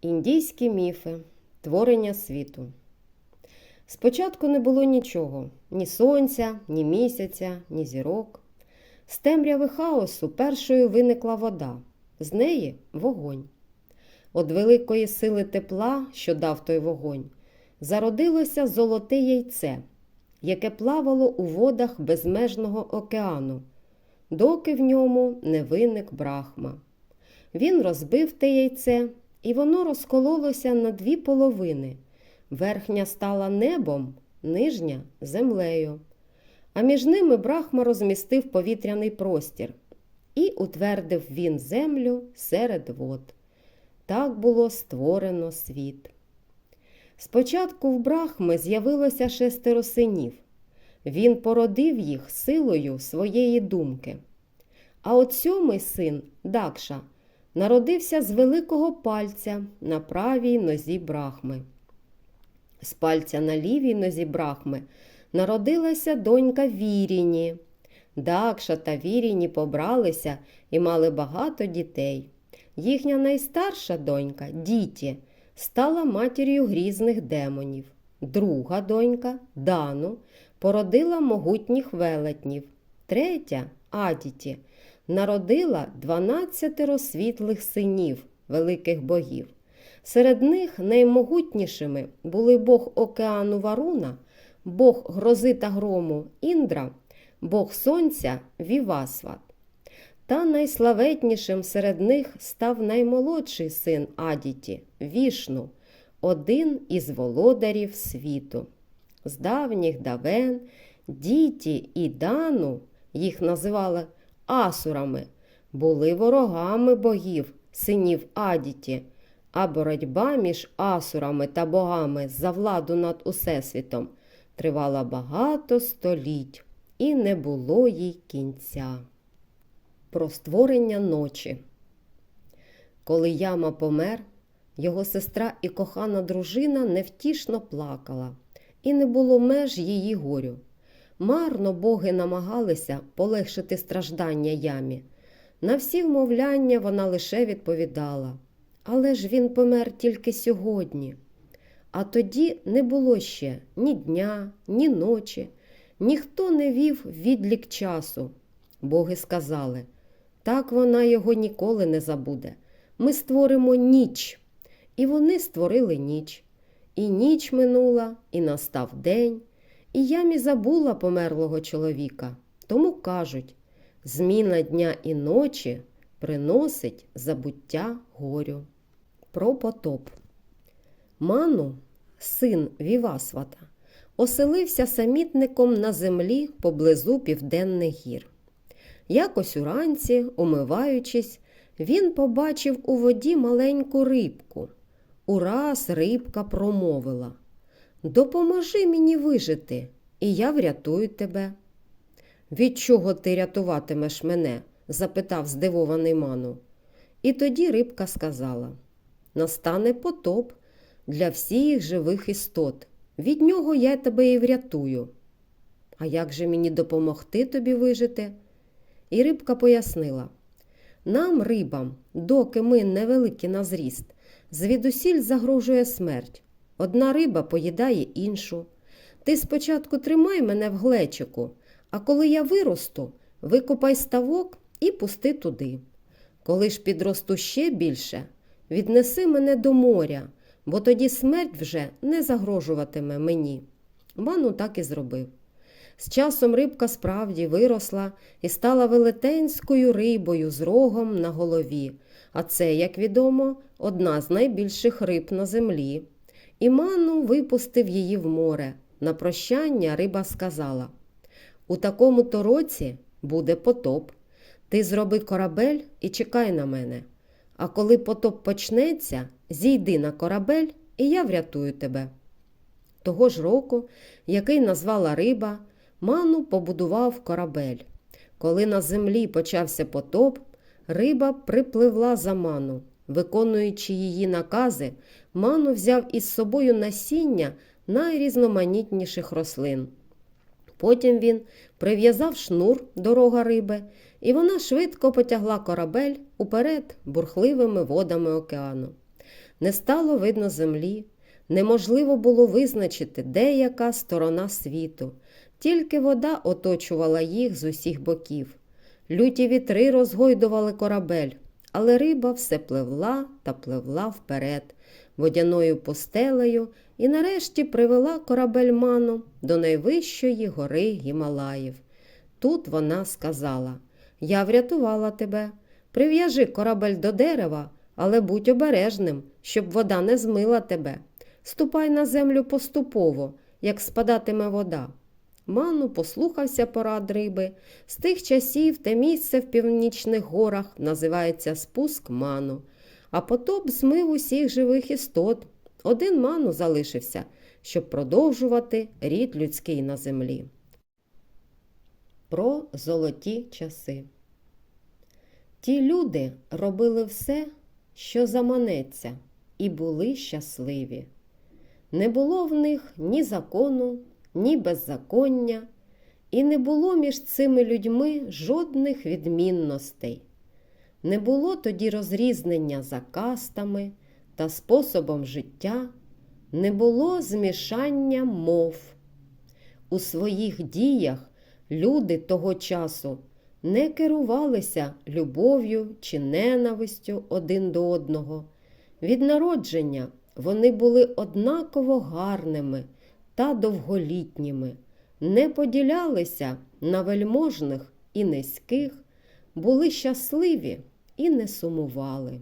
Індійські міфи, творення світу. Спочатку не було нічого ні сонця, ні місяця, ні зірок. З темряви хаосу першою виникла вода, з неї вогонь. От великої сили тепла, що дав той вогонь, зародилося золоте яйце, яке плавало у водах безмежного океану, доки в ньому не виник брахма. Він розбив те яйце, і воно розкололося на дві половини. Верхня стала небом, нижня землею. А між ними Брахма розмістив повітряний простір і утвердив він землю серед вод. Так було створено світ. Спочатку в Брахми з'явилося шестеро синів. Він породив їх силою своєї думки. А от сьомий син, Дакша, народився з великого пальця на правій нозі Брахми. З пальця на лівій нозі Брахми народилася донька Віріні. Дакша та Віріні побралися і мали багато дітей. Їхня найстарша донька, Діті, стала матір'ю грізних демонів. Друга донька, Дану, породила могутніх велетнів. Третя, Адіті, народила дванадцятеро світлих синів, великих богів. Серед них наймогутнішими були Бог океану Варуна, Бог грози та грому Індра, Бог Сонця Вівасват. Та найславетнішим серед них став наймолодший син Адіті Вішну, один із володарів світу. З давніх давен діті і дану, їх називали асурами, були ворогами богів, синів Адіті, а боротьба між асурами та богами за владу над усесвітом тривала багато століть, і не було їй кінця. Про створення ночі. Коли яма помер, його сестра і кохана дружина невтішно плакала, і не було меж її горю. Марно боги намагалися полегшити страждання ямі. На всі вмовляння вона лише відповідала. Але ж він помер тільки сьогодні. А тоді не було ще ні дня, ні ночі, ніхто не вів відлік часу. Боги сказали так вона його ніколи не забуде. Ми створимо ніч. І вони створили ніч. І ніч минула, і настав день, і ямі забула померлого чоловіка. Тому кажуть зміна дня і ночі приносить забуття горю. Про потоп. Ману, син Вівасвата, оселився самітником на землі поблизу південних гір. Якось уранці, умиваючись, він побачив у воді маленьку рибку. Ураз рибка промовила Допоможи мені вижити, і я врятую тебе. Від чого ти рятуватимеш мене? запитав здивований ману. І тоді рибка сказала Настане потоп для всіх живих істот. Від нього я тебе і врятую. А як же мені допомогти тобі вижити? І рибка пояснила нам, рибам, доки ми невеликі на зріст, звідусіль загрожує смерть. Одна риба поїдає іншу. Ти спочатку тримай мене в глечику, а коли я виросту, викопай ставок і пусти туди. Коли ж підросту ще більше, віднеси мене до моря, бо тоді смерть вже не загрожуватиме мені. Ману так і зробив. З часом рибка справді виросла і стала велетенською рибою з рогом на голові, а це, як відомо, одна з найбільших риб на землі. І ману випустив її в море. На прощання риба сказала У такому то році буде потоп. Ти зроби корабель і чекай на мене. А коли потоп почнеться, зійди на корабель, і я врятую тебе. Того ж року, який назвала риба, Ману побудував корабель. Коли на землі почався потоп, риба припливла за ману. Виконуючи її накази, ману взяв із собою насіння найрізноманітніших рослин. Потім він прив'язав шнур до рога риби, і вона швидко потягла корабель уперед бурхливими водами океану. Не стало видно землі, неможливо було визначити, де яка сторона світу, тільки вода оточувала їх з усіх боків. Люті вітри розгойдували корабель, але риба все пливла та пливла вперед, водяною постелею і нарешті привела корабель ману до найвищої гори Гімалаїв. Тут вона сказала: Я врятувала тебе. Прив'яжи корабель до дерева, але будь обережним, щоб вода не змила тебе. Ступай на землю поступово, як спадатиме вода. Ману послухався порад риби. З тих часів те місце в північних горах називається спуск ману, а потоп змив усіх живих істот. Один ману залишився, щоб продовжувати рід людський на землі. Про золоті часи. Ті люди робили все, що заманеться, і були щасливі. Не було в них ні закону, ні беззаконня, і не було між цими людьми жодних відмінностей. Не було тоді розрізнення за кастами та способом життя, не було змішання мов. У своїх діях люди того часу не керувалися любов'ю чи ненавистю один до одного. Від народження вони були однаково гарними та довголітніми, не поділялися на вельможних і низьких, були щасливі і не сумували.